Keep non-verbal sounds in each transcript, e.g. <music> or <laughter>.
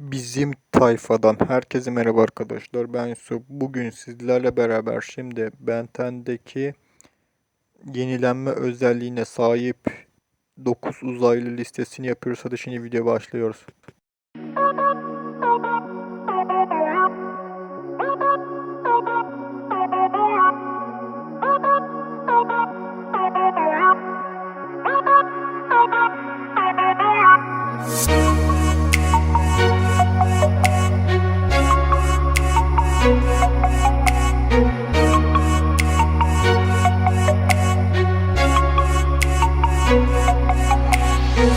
Bizim tayfadan herkese merhaba arkadaşlar. Ben Yusuf. Bugün sizlerle beraber şimdi Ben 10'deki yenilenme özelliğine sahip 9 uzaylı listesini yapıyoruz. Hadi şimdi video başlıyoruz. <laughs> thank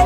you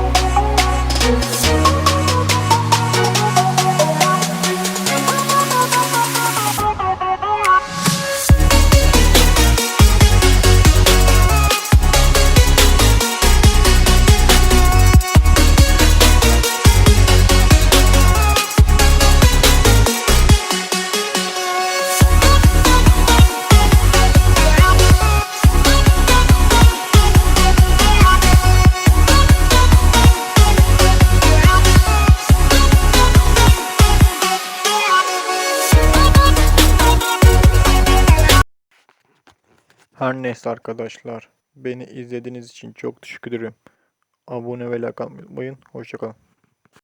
Her neyse arkadaşlar. Beni izlediğiniz için çok teşekkür ederim. Abone ve like atmayı unutmayın. Hoşçakalın.